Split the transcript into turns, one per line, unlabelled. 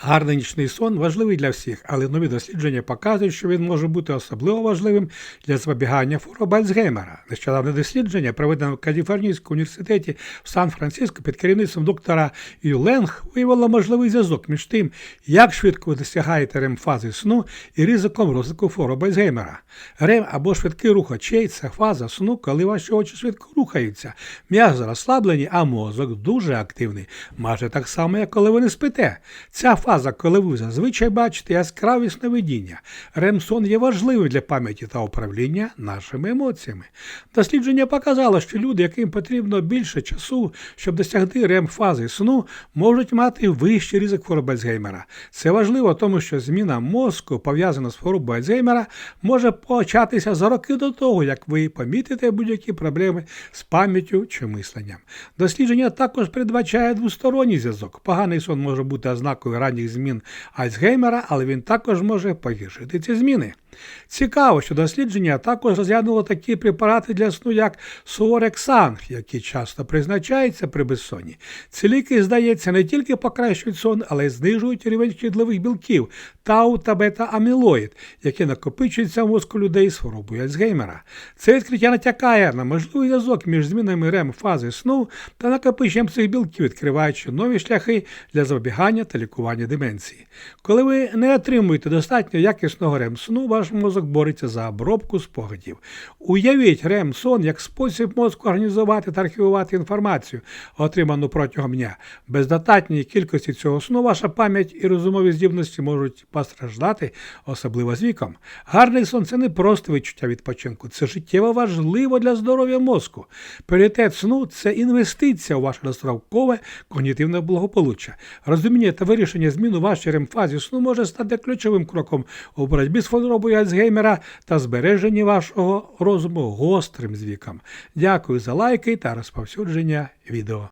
Гарний нічний сон важливий для всіх, але нові дослідження показують, що він може бути особливо важливим для запобігання хвороби Альцгеймера. Нещодавне дослідження, проведене в Каліфорнійському університеті в Сан-Франциско під керівництвом доктора Ю Ленг, виявило можливий зв'язок між тим, як швидко ви досягаєте рем-фази сну і ризиком розвитку хвороби Альцгеймера. Рем або швидкий рух очей це фаза сну, коли ваші очі швидко рухаються. М'язи розслаблені, а мозок дуже активний, майже так само, як коли ви не спите. Ця фаза, коли ви зазвичай бачите яскраві сновидіння. Рем-сон є важливим для пам'яті та управління нашими емоціями. Дослідження показало, що люди, яким потрібно більше часу, щоб досягти рем-фази сну, можуть мати вищий ризик хвороби Альцгеймера. Це важливо, тому що зміна мозку, пов'язана з хворобою Альцгеймера, може початися за роки до того, як ви помітите будь-які проблеми з пам'яттю чи мисленням. Дослідження також передбачає двосторонній зв'язок. Поганий сон може бути ознакою ранніх змін Альцгеймера, але він також може погіршити ці зміни. Цікаво, що дослідження також розглянуло такі препарати для сну, як суорексан, які часто призначаються при безсонні. Ці ліки, здається, не тільки покращують сон, але й знижують рівень шкідливих білків тау та бета-амілоїд, які накопичуються в мозку людей з хворобою Альцгеймера. Це відкриття натякає на можливий зв'язок між змінами рем фази сну та накопиченням цих білків, відкриваючи нові шляхи для запобігання та лікування деменції. Коли ви не отримуєте достатньо якісного рем сну, ваш мозок бореться за обробку спогадів. Уявіть рем-сон як спосіб мозку організувати та архівувати інформацію, отриману протягом дня. Без достатньої кількості цього сну ваша пам'ять і розумові здібності можуть постраждати, особливо з віком. Гарний сон це не просто відчуття відпочинку, це життєво важливо для здоров'я мозку. Пріоритет сну це інвестиція у ваше дострокове когнітивне благополуччя. Розуміння та вирішення змін у вашій ремфазі сну може стати ключовим кроком у боротьбі з хворобою Альцгеймера та збереженні вашого розуму гострим звіком. Дякую за лайки та розповсюдження відео.